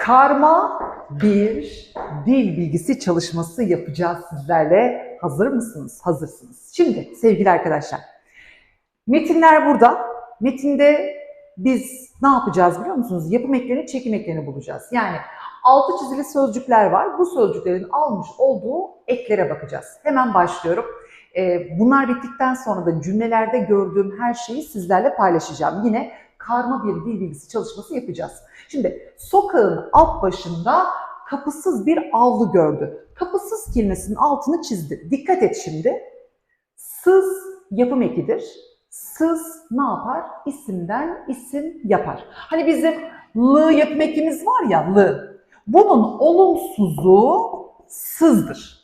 Karma bir dil bilgisi çalışması yapacağız sizlerle. Hazır mısınız? Hazırsınız. Şimdi sevgili arkadaşlar, metinler burada. Metinde biz ne yapacağız biliyor musunuz? Yapım eklerini, çekim eklerini bulacağız. Yani altı çizili sözcükler var. Bu sözcüklerin almış olduğu eklere bakacağız. Hemen başlıyorum. Ee, Bunlar bittikten sonra da cümlelerde gördüğüm her şeyi sizlerle paylaşacağım. Yine karma bir dil bilgisi çalışması yapacağız. Şimdi sokağın alt başında kapısız bir avlu gördü. Kapısız kelimesinin altını çizdi. Dikkat et şimdi. Sız yapım ekidir. Sız ne yapar? İsimden isim yapar. Hani bizim lı yapım ekimiz var ya lı. Bunun olumsuzu sızdır.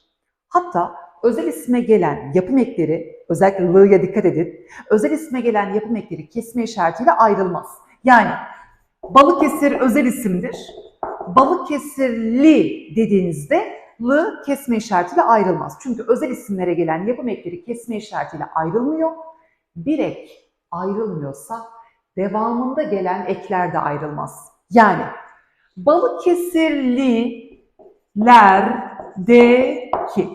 Hatta özel isme gelen yapım ekleri, özellikle lı'ya dikkat edin. Özel isme gelen yapım ekleri kesme işaretiyle ayrılmaz. Yani Balıkesir özel isimdir. Balıkesirli dediğinizde lı kesme işaretiyle ayrılmaz. Çünkü özel isimlere gelen yapım ekleri kesme işaretiyle ayrılmıyor. Bir ek ayrılmıyorsa devamında gelen ekler de ayrılmaz. Yani Balıkesirlilerdeki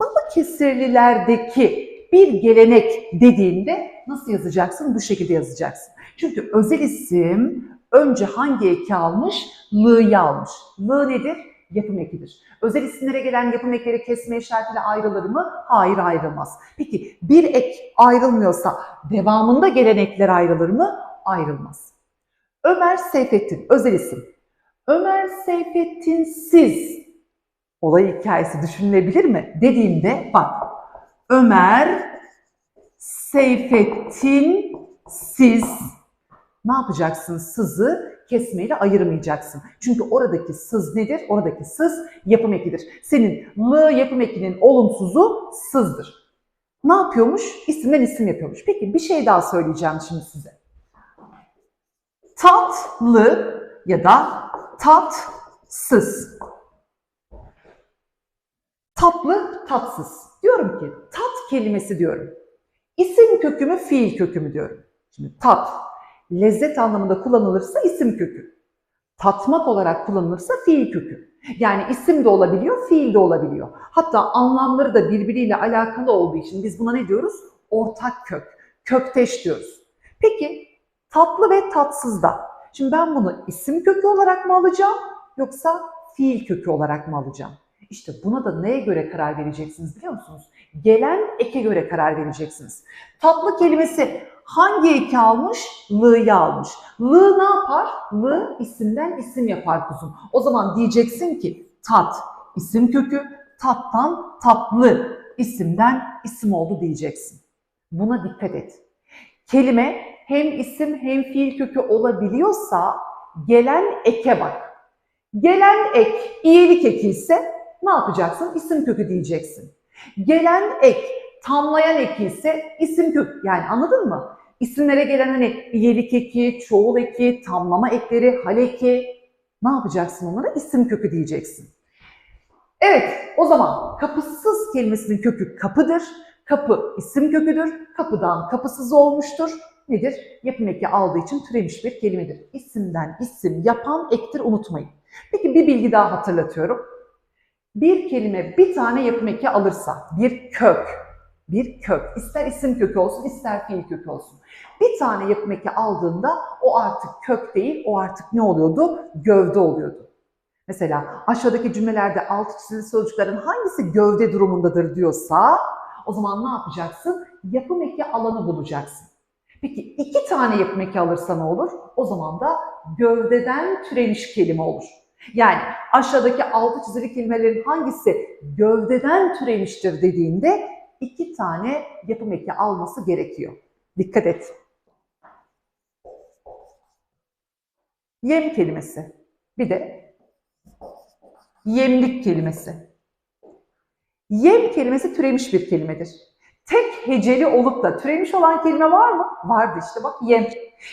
Balıkesirlilerdeki bir gelenek dediğinde nasıl yazacaksın? Bu şekilde yazacaksın. Çünkü özel isim önce hangi eki almış? L'yı almış. L nedir? Yapım ekidir. Özel isimlere gelen yapım ekleri kesme işaretiyle ayrılır mı? Hayır ayrılmaz. Peki bir ek ayrılmıyorsa devamında gelen ekler ayrılır mı? Ayrılmaz. Ömer Seyfettin özel isim. Ömer Seyfettin siz olay hikayesi düşünülebilir mi? Dediğimde bak Ömer Seyfettin siz ne yapacaksın? Sızı kesmeyle ayırmayacaksın. Çünkü oradaki sız nedir? Oradaki sız yapım ekidir. Senin l yapım ekinin olumsuzu sızdır. Ne yapıyormuş? İsimden isim yapıyormuş. Peki bir şey daha söyleyeceğim şimdi size. Tatlı ya da tatsız. Tatlı, tatsız. Diyorum ki tat kelimesi diyorum. İsim kökü mü, fiil kökü mü diyorum. Şimdi tat, lezzet anlamında kullanılırsa isim kökü. Tatmak olarak kullanılırsa fiil kökü. Yani isim de olabiliyor, fiil de olabiliyor. Hatta anlamları da birbiriyle alakalı olduğu için biz buna ne diyoruz? Ortak kök, kökteş diyoruz. Peki tatlı ve tatsız da. Şimdi ben bunu isim kökü olarak mı alacağım yoksa fiil kökü olarak mı alacağım? İşte buna da neye göre karar vereceksiniz biliyor musunuz? Gelen eke göre karar vereceksiniz. Tatlı kelimesi hangi eki almış? L'yı almış. L ne yapar? L isimden isim yapar kuzum. O zaman diyeceksin ki tat isim kökü, tattan tatlı isimden isim oldu diyeceksin. Buna dikkat et. Kelime hem isim hem fiil kökü olabiliyorsa gelen eke bak. Gelen ek iyilik eki ise ne yapacaksın? İsim kökü diyeceksin. Gelen ek tamlayan eki ise isim kök. Yani anladın mı? İsimlere gelen hani iyilik eki, çoğul eki, tamlama ekleri, hal eki ne yapacaksın onlara? İsim kökü diyeceksin. Evet o zaman kapısız kelimesinin kökü kapıdır. Kapı isim köküdür. Kapıdan kapısız olmuştur. Nedir? Yapım eki aldığı için türemiş bir kelimedir. İsimden isim yapan ektir unutmayın. Peki bir bilgi daha hatırlatıyorum. Bir kelime bir tane yapım eki alırsa bir kök, bir kök ister isim kökü olsun ister fiil kökü olsun. Bir tane yapım eki aldığında o artık kök değil o artık ne oluyordu? Gövde oluyordu. Mesela aşağıdaki cümlelerde altı çizili sözcüklerin hangisi gövde durumundadır diyorsa o zaman ne yapacaksın? Yapım eki alanı bulacaksın. Peki iki tane yapım eki alırsa ne olur? O zaman da gövdeden türemiş kelime olur. Yani aşağıdaki altı çizili kelimelerin hangisi gövdeden türemiştir dediğinde iki tane yapım eki alması gerekiyor. Dikkat et. Yem kelimesi. Bir de yemlik kelimesi. Yem kelimesi türemiş bir kelimedir. Tek heceli olup da türemiş olan kelime var mı? Vardı işte bak yem.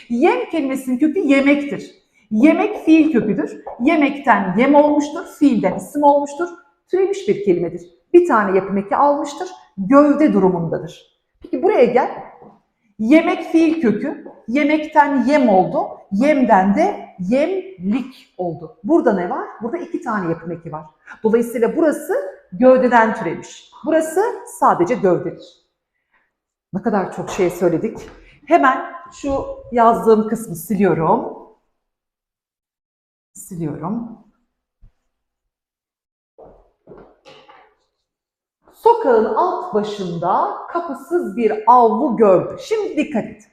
Yem kelimesinin kökü yemektir. Yemek fiil köküdür. Yemekten yem olmuştur, fiilden isim olmuştur. Türemiş bir kelimedir. Bir tane yapım eki almıştır, gövde durumundadır. Peki buraya gel. Yemek fiil kökü. Yemekten yem oldu. Yemden de yemlik oldu. Burada ne var? Burada iki tane yapım eki var. Dolayısıyla burası gövdeden türemiş. Burası sadece gövdedir. Ne kadar çok şey söyledik. Hemen şu yazdığım kısmı siliyorum. Siliyorum. Sokağın alt başında kapısız bir avlu gördü. Şimdi dikkat et.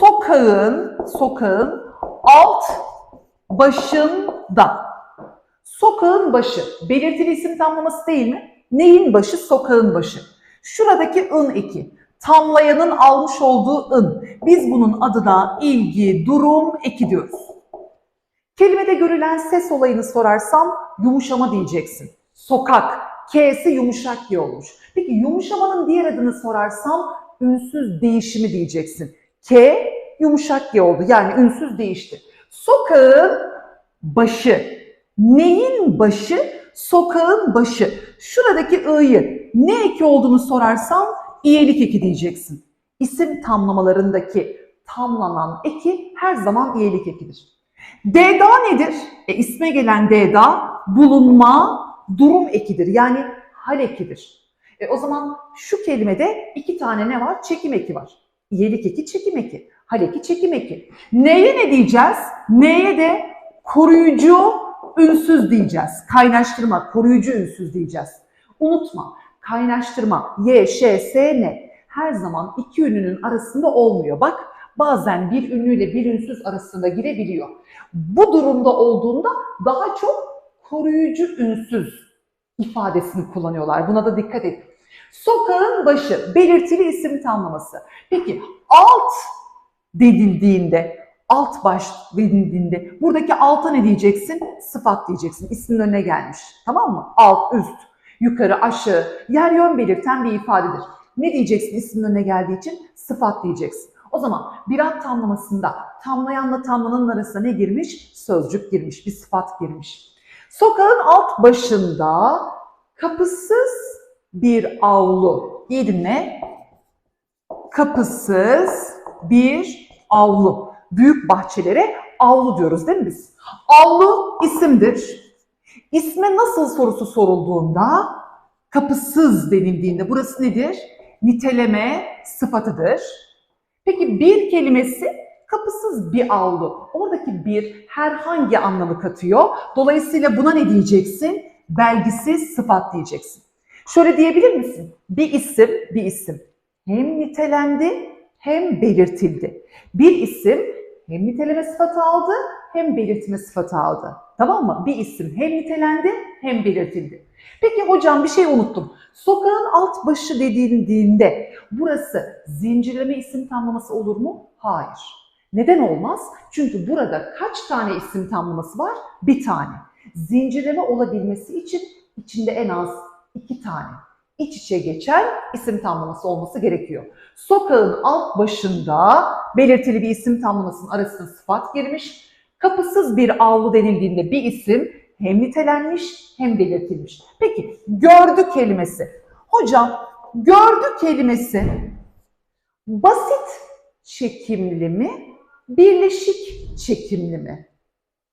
Sokağın, sokağın alt başında. Sokağın başı. Belirtili isim tamlaması değil mi? Neyin başı? Sokağın başı. Şuradaki ın eki. Tamlayanın almış olduğu ın. Biz bunun adına ilgi, durum eki diyoruz. Kelimede görülen ses olayını sorarsam yumuşama diyeceksin. Sokak, K'si yumuşak G olmuş. Peki yumuşamanın diğer adını sorarsam ünsüz değişimi diyeceksin. K yumuşak G oldu yani ünsüz değişti. Sokağın başı. Neyin başı? Sokağın başı. Şuradaki i'yi ne eki olduğunu sorarsam iyelik eki diyeceksin. İsim tamlamalarındaki tamlanan eki her zaman iyelik ekidir. D'da nedir? E, isme gelen D'da bulunma, durum ekidir. Yani hal ekidir. E, o zaman şu kelimede iki tane ne var? Çekim eki var. İyelik eki, çekim eki. Hal eki, çekim eki. Neye ne diyeceğiz? Neye de koruyucu ünsüz diyeceğiz. Kaynaştırma, koruyucu ünsüz diyeceğiz. Unutma, kaynaştırma, Y, Ş, S, N her zaman iki ünlünün arasında olmuyor. Bak bazen bir ünlüyle bir ünsüz arasında girebiliyor. Bu durumda olduğunda daha çok koruyucu ünsüz ifadesini kullanıyorlar. Buna da dikkat edin. Sokağın başı belirtili isim tamlaması. Peki alt denildiğinde, alt baş denildiğinde buradaki alta ne diyeceksin? Sıfat diyeceksin. İsmin önüne gelmiş. Tamam mı? Alt, üst, yukarı, aşağı, yer yön belirten bir ifadedir. Ne diyeceksin ismin önüne geldiği için? Sıfat diyeceksin. O zaman bir ad tamlamasında tamlayanla tamlananın arasına ne girmiş? Sözcük girmiş, bir sıfat girmiş. Sokağın alt başında kapısız bir avlu. İyi dinle. Kapısız bir avlu. Büyük bahçelere avlu diyoruz değil mi biz? Avlu isimdir. İsme nasıl sorusu sorulduğunda kapısız denildiğinde burası nedir? Niteleme sıfatıdır. Peki bir kelimesi kapısız bir avlu. Oradaki bir herhangi anlamı katıyor. Dolayısıyla buna ne diyeceksin? Belgisiz sıfat diyeceksin. Şöyle diyebilir misin? Bir isim, bir isim hem nitelendi hem belirtildi. Bir isim hem niteleme sıfatı aldı hem belirtme sıfatı aldı. Tamam mı? Bir isim hem nitelendi hem belirtildi. Peki hocam bir şey unuttum. Sokağın alt başı dediğinde burası zincirleme isim tamlaması olur mu? Hayır. Neden olmaz? Çünkü burada kaç tane isim tamlaması var? Bir tane. Zincirleme olabilmesi için içinde en az iki tane iç içe geçen isim tamlaması olması gerekiyor. Sokağın alt başında belirtili bir isim tamlamasının arasına sıfat girmiş. Kapısız bir avlu denildiğinde bir isim hem nitelenmiş hem belirtilmiş. Peki gördü kelimesi. Hocam gördü kelimesi basit çekimli mi, birleşik çekimli mi?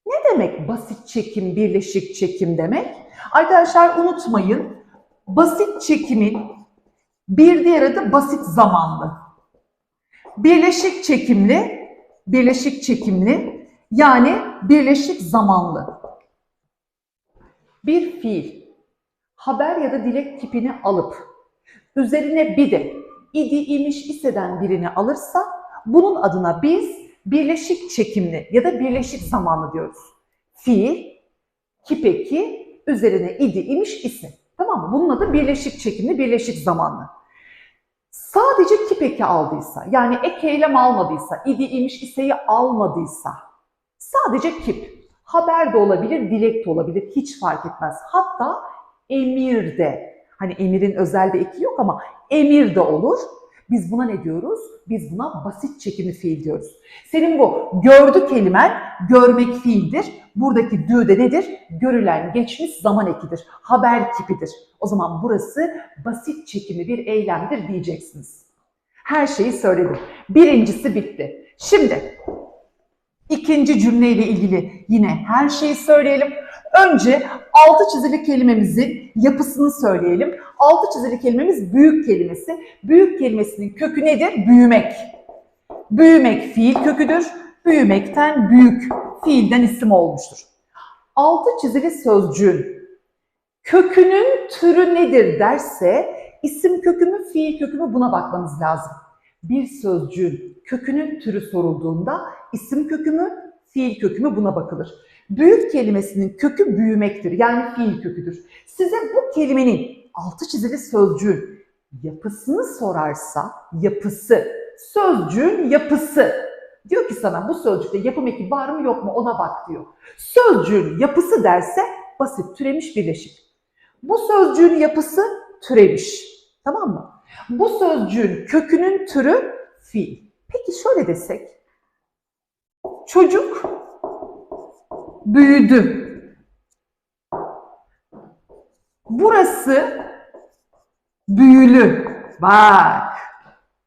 Ne demek basit çekim, birleşik çekim demek? Arkadaşlar unutmayın, basit çekimin bir diğer adı basit zamanlı. Birleşik çekimli, birleşik çekimli yani birleşik zamanlı. Bir fiil haber ya da dilek tipini alıp üzerine bir de idi imiş iseden birini alırsa bunun adına biz birleşik çekimli ya da birleşik zamanlı diyoruz. Fiil, kipeki, üzerine idi imiş ise. Tamam mı? Bunun adı birleşik çekimli, birleşik zamanlı. Sadece kipeki aldıysa, yani ek eylem almadıysa, idi imiş iseyi almadıysa, sadece kip, haber de olabilir, dilek de olabilir, hiç fark etmez. Hatta emir de, hani emirin özel bir eki yok ama emir de olur. Biz buna ne diyoruz? Biz buna basit çekimli fiil diyoruz. Senin bu gördü kelimen görmek fiildir. Buradaki dü de nedir? Görülen geçmiş zaman ekidir. Haber kipidir. O zaman burası basit çekimli bir eylemdir diyeceksiniz. Her şeyi söyledim. Birincisi bitti. Şimdi ikinci cümleyle ilgili yine her şeyi söyleyelim. Önce altı çizili kelimemizin yapısını söyleyelim. Altı çizili kelimemiz büyük kelimesi. Büyük kelimesinin kökü nedir? Büyümek. Büyümek fiil köküdür. Büyümekten büyük fiilden isim olmuştur. Altı çizili sözcüğün kökünün türü nedir derse isim kökü mü fiil kökü mü buna bakmanız lazım. Bir sözcüğün kökünün türü sorulduğunda isim kökü mü fiil kökü mü buna bakılır. Büyük kelimesinin kökü büyümektir yani fiil köküdür. Size bu kelimenin altı çizili sözcüğün yapısını sorarsa yapısı, sözcüğün yapısı. Diyor ki sana bu sözcükte yapım eki var mı yok mu ona bak diyor. Sözcüğün yapısı derse basit türemiş birleşik. Bu sözcüğün yapısı türemiş. Tamam mı? Bu sözcüğün kökünün türü fiil. Peki şöyle desek. Çocuk büyüdü. Burası büyülü. Bak.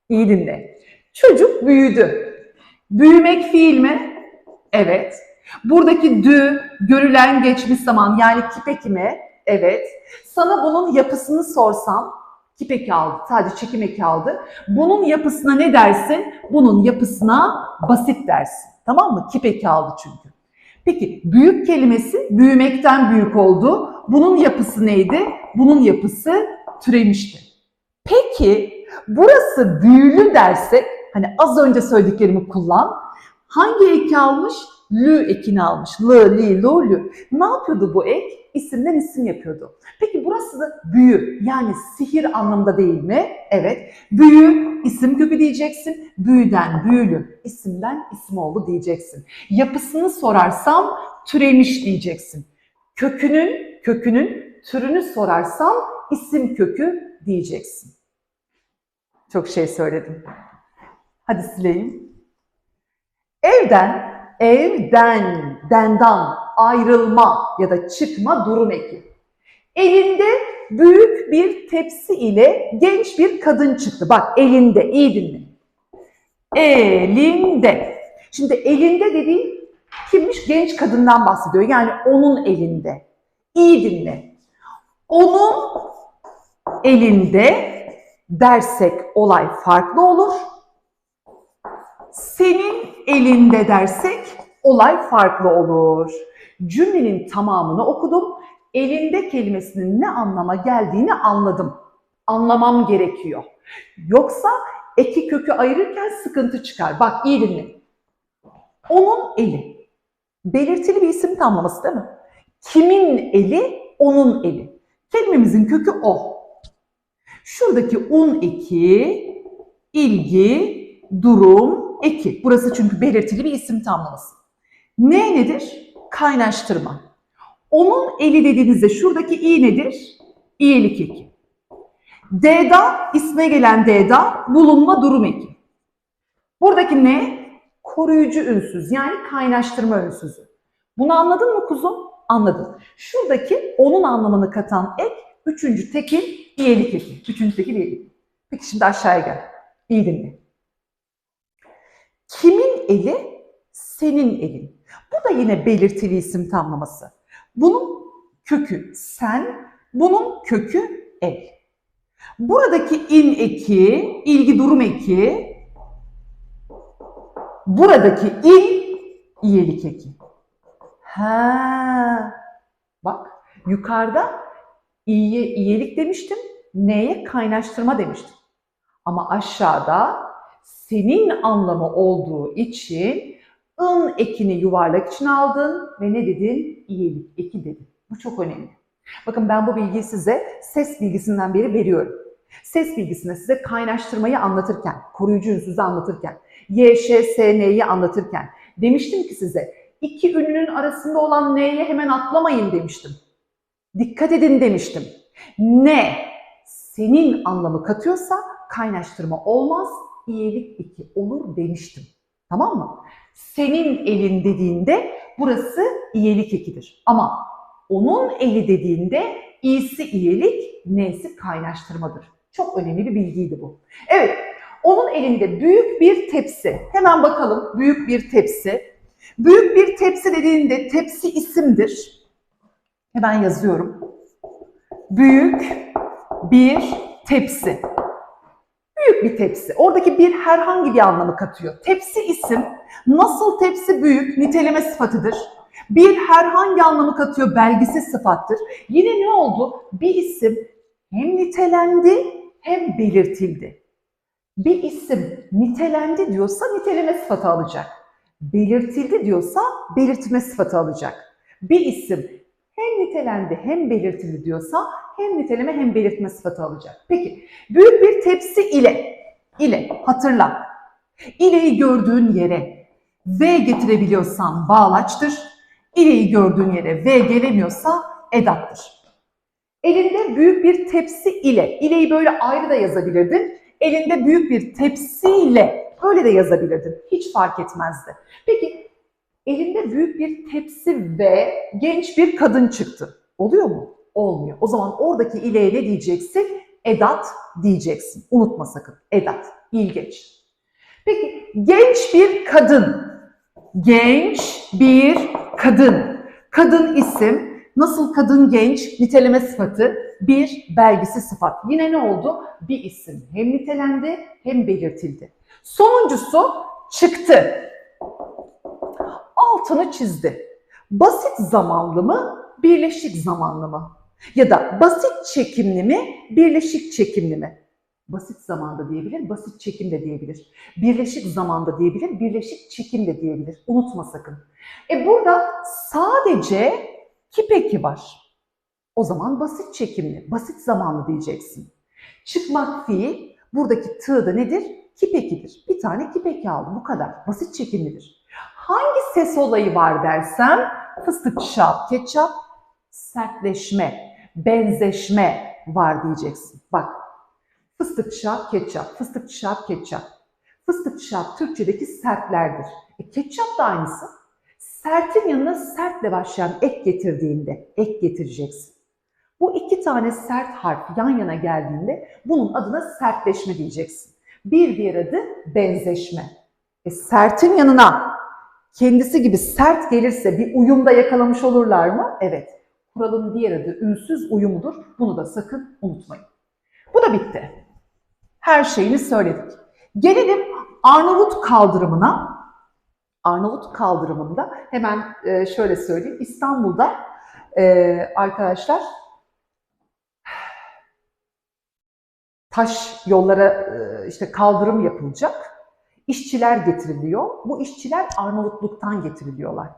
İyi dinle. Çocuk büyüdü. Büyümek fiil mi? Evet. Buradaki dü, görülen geçmiş zaman yani kipeki mi? Evet. Sana bunun yapısını sorsam, kipeki aldı, sadece çekim eki aldı. Bunun yapısına ne dersin? Bunun yapısına basit dersin. Tamam mı? Kipeki aldı çünkü. Peki büyük kelimesi büyümekten büyük oldu. Bunun yapısı neydi? Bunun yapısı türemişti. Peki burası büyülü dersek, hani az önce söylediklerimi kullan. Hangi eki almış? Lü ekini almış. L, li, lu, lü. Ne yapıyordu bu ek? İsimden isim yapıyordu. Peki burası da büyü yani sihir anlamında değil mi? Evet. Büyü isim kökü diyeceksin. Büyüden büyülü, isimden isim oldu diyeceksin. Yapısını sorarsam türemiş diyeceksin. Kökünün, kökünün türünü sorarsam isim kökü diyeceksin. Çok şey söyledim. Hadi sileyim. Evden, evden, dendan ayrılma ya da çıkma durum eki. Elinde büyük bir tepsi ile genç bir kadın çıktı. Bak elinde, iyi dinle. Elinde. Şimdi elinde dediği kimmiş? Genç kadından bahsediyor. Yani onun elinde. İyi dinle. Onun elinde dersek olay farklı olur. Senin elinde dersek olay farklı olur. Cümlenin tamamını okudum. Elinde kelimesinin ne anlama geldiğini anladım. Anlamam gerekiyor. Yoksa eki kökü ayırırken sıkıntı çıkar. Bak iyi dinle. Onun eli. Belirtili bir isim tamlaması değil mi? Kimin eli? Onun eli. Kelimemizin kökü o. Şuradaki un eki, ilgi, durum, eki. Burası çünkü belirtili bir isim tamlaması. Ne nedir? Kaynaştırma. Onun eli dediğinizde şuradaki i nedir? İyilik eki. D'da, isme gelen D'da bulunma durum eki. Buradaki ne? Koruyucu ünsüz yani kaynaştırma ünsüzü. Bunu anladın mı kuzum? Anladın. Şuradaki onun anlamını katan ek üçüncü tekil iyilik eki. Üçüncü tekil iyilik. Peki şimdi aşağıya gel. İyi dinle. Kimin eli? Senin elin. Da yine belirtili isim tamlaması. Bunun kökü sen, bunun kökü el. Buradaki in eki, ilgi durum eki, buradaki in iyilik eki. Ha, bak yukarıda iyiye iyilik demiştim, neye kaynaştırma demiştim. Ama aşağıda senin anlamı olduğu için ın ekini yuvarlak için aldın ve ne dedin? İyilik eki dedin. Bu çok önemli. Bakın ben bu bilgiyi size ses bilgisinden beri veriyorum. Ses bilgisinde size kaynaştırmayı anlatırken, koruyucu ünsüzü anlatırken, Y, Ş, S, N'yi anlatırken demiştim ki size iki ünlünün arasında olan N'ye hemen atlamayın demiştim. Dikkat edin demiştim. Ne senin anlamı katıyorsa kaynaştırma olmaz, iyilik iki olur demiştim. Tamam mı? Senin elin dediğinde burası iyilik ekidir. Ama onun eli dediğinde iyisi iyilik, nesi kaynaştırmadır. Çok önemli bir bilgiydi bu. Evet, Onun elinde büyük bir tepsi. Hemen bakalım büyük bir tepsi. Büyük bir tepsi dediğinde tepsi isimdir. Hemen yazıyorum. Büyük bir tepsi. Büyük bir tepsi. Oradaki bir herhangi bir anlamı katıyor. Tepsi isim. Nasıl tepsi büyük niteleme sıfatıdır. Bir herhangi anlamı katıyor belgisi sıfattır. Yine ne oldu? Bir isim hem nitelendi hem belirtildi. Bir isim nitelendi diyorsa niteleme sıfatı alacak. Belirtildi diyorsa belirtme sıfatı alacak. Bir isim hem nitelendi hem belirtildi diyorsa hem niteleme hem belirtme sıfatı alacak. Peki büyük bir tepsi ile ile hatırla. İleyi gördüğün yere V getirebiliyorsan bağlaçtır. İleyi gördüğün yere V gelemiyorsa edattır. Elinde büyük bir tepsi ile, ileyi böyle ayrı da yazabilirdin. Elinde büyük bir tepsiyle böyle de yazabilirdin. Hiç fark etmezdi. Peki elinde büyük bir tepsi ve genç bir kadın çıktı. Oluyor mu? Olmuyor. O zaman oradaki ileye ne diyeceksin? Edat diyeceksin. Unutma sakın. Edat. İlgeç. Peki genç bir kadın. Genç bir kadın. Kadın isim. Nasıl kadın genç niteleme sıfatı bir belgisi sıfat. Yine ne oldu? Bir isim hem nitelendi hem belirtildi. Sonuncusu çıktı. Altını çizdi. Basit zamanlı mı, birleşik zamanlı mı? Ya da basit çekimli mi, birleşik çekimli mi? Basit zamanda diyebilir, basit çekim de diyebilir. Birleşik zamanda diyebilir, birleşik çekim de diyebilir. Unutma sakın. E burada sadece kipeki var. O zaman basit çekimli, basit zamanlı diyeceksin. Çıkmak fiil, buradaki tığ da nedir? Kipekidir. Bir tane kipeki aldım, bu kadar. Basit çekimlidir. Hangi ses olayı var dersem, fıstık şap, ketçap, sertleşme, benzeşme var diyeceksin. Bak, fıstık şap, ketçap, fıstık şap, ketçap. Fıstık şap Türkçedeki sertlerdir. E, ketçap da aynısı. Sertin yanına sertle başlayan ek getirdiğinde ek getireceksin. Bu iki tane sert harf yan yana geldiğinde bunun adına sertleşme diyeceksin. Bir diğer adı benzeşme. E, sertin yanına kendisi gibi sert gelirse bir uyumda yakalamış olurlar mı? Evet. Kuralın diğer adı ünsüz uyumudur. Bunu da sakın unutmayın. Bu da bitti. Her şeyini söyledik. Gelelim Arnavut kaldırımına. Arnavut kaldırımında hemen e, şöyle söyleyeyim. İstanbul'da e, arkadaşlar taş yollara e, işte kaldırım yapılacak. İşçiler getiriliyor. Bu işçiler Arnavutluk'tan getiriliyorlar.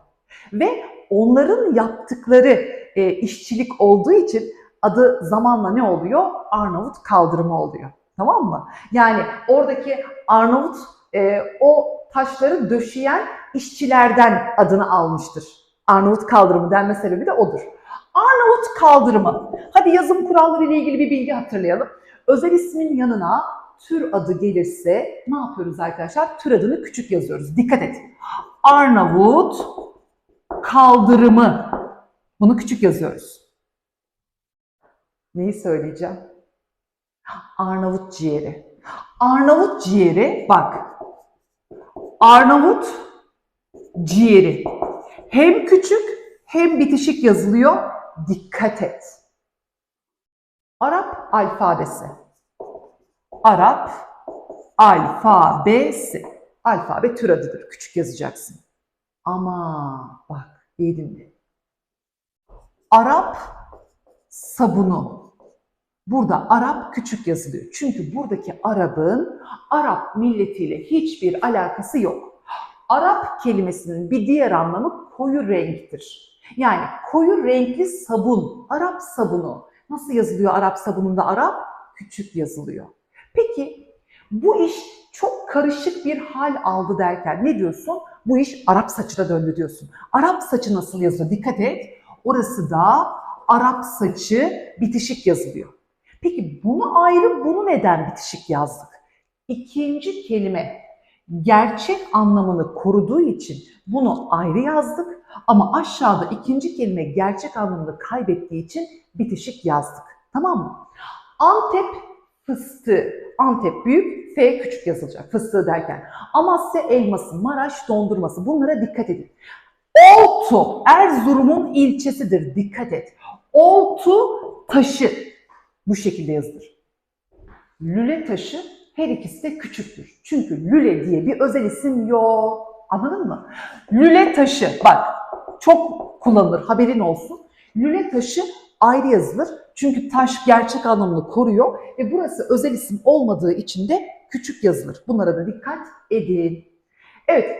Ve onların yaptıkları e, işçilik olduğu için adı zamanla ne oluyor? Arnavut kaldırımı oluyor. Tamam mı? Yani oradaki Arnavut e, o taşları döşeyen işçilerden adını almıştır. Arnavut kaldırımı denme sebebi de odur. Arnavut kaldırımı. Hadi yazım kuralları ile ilgili bir bilgi hatırlayalım. Özel ismin yanına tür adı gelirse ne yapıyoruz arkadaşlar? Tür adını küçük yazıyoruz. Dikkat et. Arnavut kaldırımı. Bunu küçük yazıyoruz. Neyi söyleyeceğim? Arnavut ciğeri. Arnavut ciğeri bak. Arnavut ciğeri. Hem küçük hem bitişik yazılıyor. Dikkat et. Arap alfabesi. Arap alfabesi. Alfabe tür adıdır. Küçük yazacaksın. Ama bak iyi dinle. Arap sabunu. Burada Arap küçük yazılıyor. Çünkü buradaki Arap'ın Arap milletiyle hiçbir alakası yok. Arap kelimesinin bir diğer anlamı koyu renktir. Yani koyu renkli sabun, Arap sabunu. Nasıl yazılıyor Arap sabununda Arap? Küçük yazılıyor. Peki bu iş çok karışık bir hal aldı derken ne diyorsun? Bu iş Arap saçına döndü diyorsun. Arap saçı nasıl yazılıyor? Dikkat et. Orası da Arap saçı bitişik yazılıyor. Peki bunu ayrı, bunu neden bitişik yazdık? İkinci kelime gerçek anlamını koruduğu için bunu ayrı yazdık ama aşağıda ikinci kelime gerçek anlamını kaybettiği için bitişik yazdık. Tamam mı? Antep fıstığı. Antep büyük, F küçük yazılacak fıstığı derken. Amasya elması, Maraş dondurması bunlara dikkat edin. Oltu Erzurum'un ilçesidir. Dikkat et. Oltu taşı bu şekilde yazılır. Lüle taşı her ikisi de küçüktür. Çünkü lüle diye bir özel isim yok. Anladın mı? Lüle taşı bak çok kullanılır haberin olsun. Lüle taşı ayrı yazılır. Çünkü taş gerçek anlamını koruyor ve burası özel isim olmadığı için de küçük yazılır. Bunlara da dikkat edin. Evet.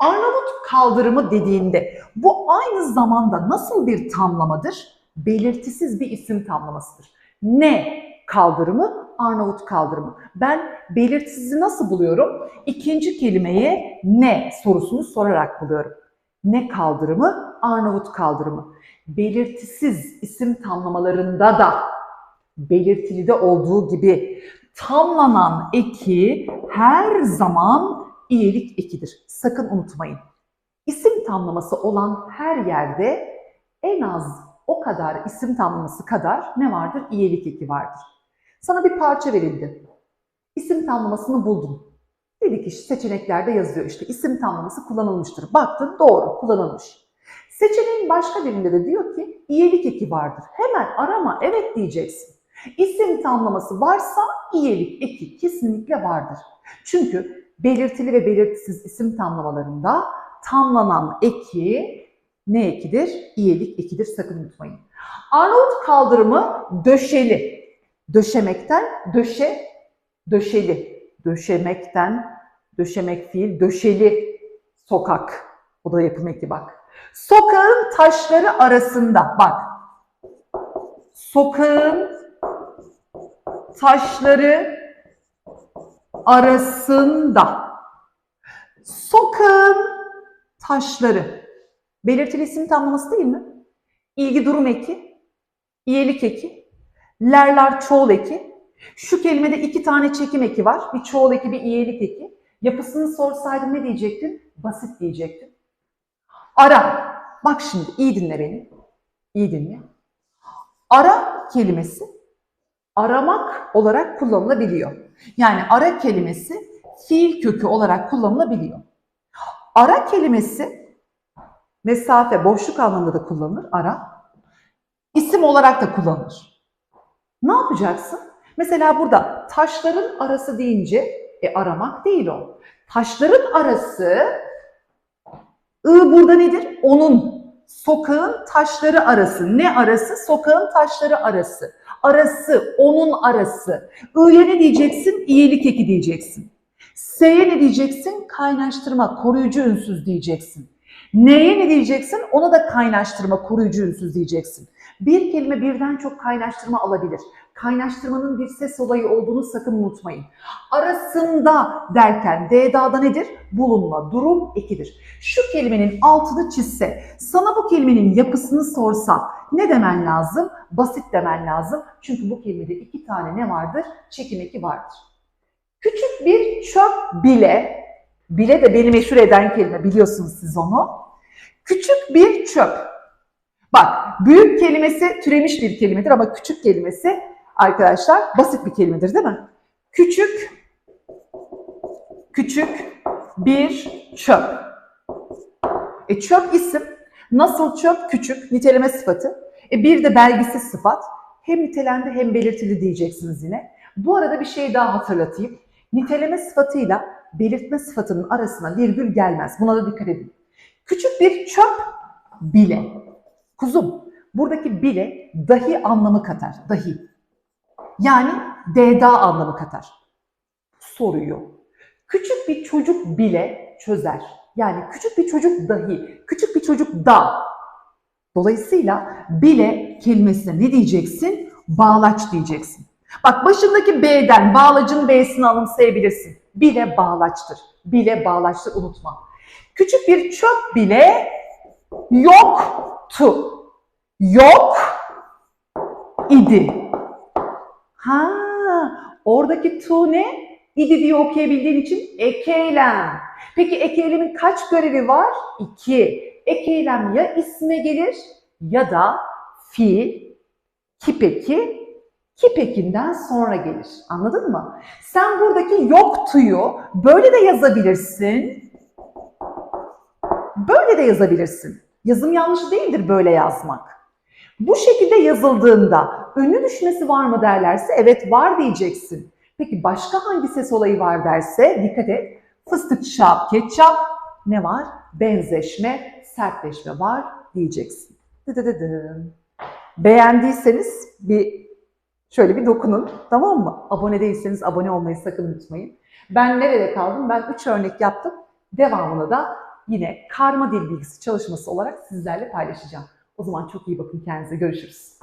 Arnavut kaldırımı dediğinde bu aynı zamanda nasıl bir tamlamadır? Belirtisiz bir isim tamlamasıdır. Ne kaldırımı? Arnavut kaldırımı. Ben belirtisizi nasıl buluyorum? İkinci kelimeye ne sorusunu sorarak buluyorum. Ne kaldırımı? Arnavut kaldırımı. Belirtisiz isim tamlamalarında da belirtilide olduğu gibi tamlanan eki her zaman iyilik ekidir. Sakın unutmayın. İsim tamlaması olan her yerde en az o kadar isim tamlaması kadar ne vardır? İyilik eki vardır. Sana bir parça verildi. İsim tamlamasını buldun. Dedik işte seçeneklerde yazıyor işte isim tamlaması kullanılmıştır. Baktın doğru kullanılmış. Seçeneğin başka birinde de diyor ki iyilik eki vardır. Hemen arama evet diyeceksin. İsim tamlaması varsa iyilik eki kesinlikle vardır. Çünkü belirtili ve belirtisiz isim tamlamalarında tamlanan eki ne ekidir? İyilik ekidir sakın unutmayın. Arnavut kaldırımı döşeli. Döşemekten döşe, döşeli. Döşemekten, döşemek fiil, döşeli sokak. O da yapım eki bak. Sokağın taşları arasında bak. Sokağın taşları arasında. Sokağın taşları. Belirtili isim tamlaması değil mi? İlgi durum eki, iyilik eki, lerler çoğul eki. Şu kelimede iki tane çekim eki var. Bir çoğul eki, bir iyilik eki. Yapısını sorsaydın ne diyecektin? Basit diyecektin. Ara. Bak şimdi iyi dinle beni. İyi dinle. Ara kelimesi aramak olarak kullanılabiliyor. Yani ara kelimesi fiil kökü olarak kullanılabiliyor. Ara kelimesi mesafe, boşluk anlamında da kullanılır ara. İsim olarak da kullanılır. Ne yapacaksın? Mesela burada taşların arası deyince e, aramak değil o. Taşların arası I burada nedir? Onun. Sokağın taşları arası. Ne arası? Sokağın taşları arası. Arası, onun arası. I'ya ne diyeceksin? İyilik eki diyeceksin. S'ye ne diyeceksin? Kaynaştırma, koruyucu ünsüz diyeceksin. N'ye ne diyeceksin? Ona da kaynaştırma, koruyucu ünsüz diyeceksin. Bir kelime birden çok kaynaştırma alabilir. Kaynaştırmanın bir ses olayı olduğunu sakın unutmayın. Arasında derken D'da'da nedir? Bulunma, durum ekidir. Şu kelimenin altını çizse, sana bu kelimenin yapısını sorsa ne demen lazım? Basit demen lazım. Çünkü bu kelimede iki tane ne vardır? Çekim eki vardır. Küçük bir çöp bile, bile de beni meşhur eden kelime biliyorsunuz siz onu. Küçük bir çöp. Bak büyük kelimesi türemiş bir kelimedir ama küçük kelimesi arkadaşlar basit bir kelimedir değil mi? Küçük, küçük bir çöp. E çöp isim. Nasıl çöp? Küçük, niteleme sıfatı. E bir de belgisiz sıfat. Hem nitelendi hem belirtili diyeceksiniz yine. Bu arada bir şey daha hatırlatayım. Niteleme sıfatıyla belirtme sıfatının arasına virgül gelmez. Buna da dikkat edin. Küçük bir çöp bile. Kuzum, buradaki bile dahi anlamı katar. Dahi. Yani deda anlamı katar. Soruyor. Küçük bir çocuk bile çözer. Yani küçük bir çocuk dahi, küçük bir çocuk da. Dolayısıyla bile kelimesine ne diyeceksin? Bağlaç diyeceksin. Bak başındaki B'den bağlacın B'sini anımsayabilirsin. Bile bağlaçtır. Bile bağlaçtır unutma. Küçük bir çöp bile yoktu. Yok idi. Ha, oradaki tu ne? İdi diye okuyabildiğin için ek eylem. Peki ek kaç görevi var? İki. Ek eylem ya isme gelir ya da fiil, kipeki, Ki pekinden sonra gelir. Anladın mı? Sen buradaki yoktuyu böyle de yazabilirsin. Böyle de yazabilirsin. Yazım yanlış değildir böyle yazmak. Bu şekilde yazıldığında ünlü düşmesi var mı derlerse evet var diyeceksin. Peki başka hangi ses olayı var derse dikkat et. Fıstık çap, ketçap ne var? Benzeşme, sertleşme var diyeceksin. Dıdıdıdım. Beğendiyseniz bir şöyle bir dokunun tamam mı? Abone değilseniz abone olmayı sakın unutmayın. Ben nerede kaldım? Ben 3 örnek yaptım. Devamını da yine karma dil bilgisi çalışması olarak sizlerle paylaşacağım. O zaman çok iyi bakın kendinize. Görüşürüz.